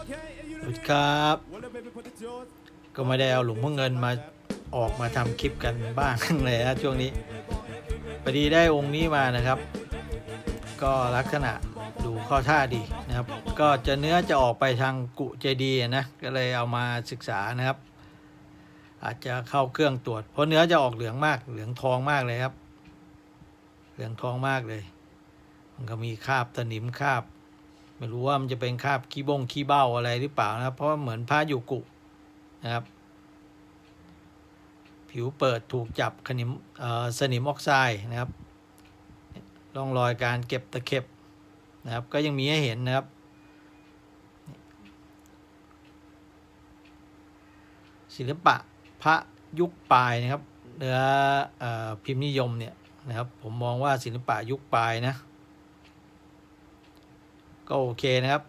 สวัสดีครับ ก็ไม่ได้เอาหลวงพ่อเงินมาออกมาทำคลิปกันบ้างเลยนะช่วงนี้พอดีได้องค์นี้มานะครับ ก็ลักษณะดูข้อท่าดีนะครับ ก็จะเนื้อจะออกไปทางกุเจดีนะก็เลยเอามาศึกษานะครับ อาจจะเข้าเครื่องตรวจ เพราะเนื้อจะออกเหลืองมาก เหลืองทองมากเลยครับ เหลืองทองมากเลย มันก็มีคราบสนิมคราบ ไม่รู้ว่ามันจะเป็นคาบขี้บงขี้เบ้าอะไรหรือเปล่านะครับ เพราะเหมือนผ้าอยู่กุนะครับ ผิวเปิดถูกจับขนิมสนิมออกไซด์นะครับร่องรอยการเก็บตะเข็บนะครับ ก็ยังมีให้เห็นนะครับ ศิลปะพระยุคปลายนะครับเนื้ออพิมพ์นิยมเนี่ยนะครับ ผมมองว่าศิลปะยุคปลายนะ ก็โอเคนะครับ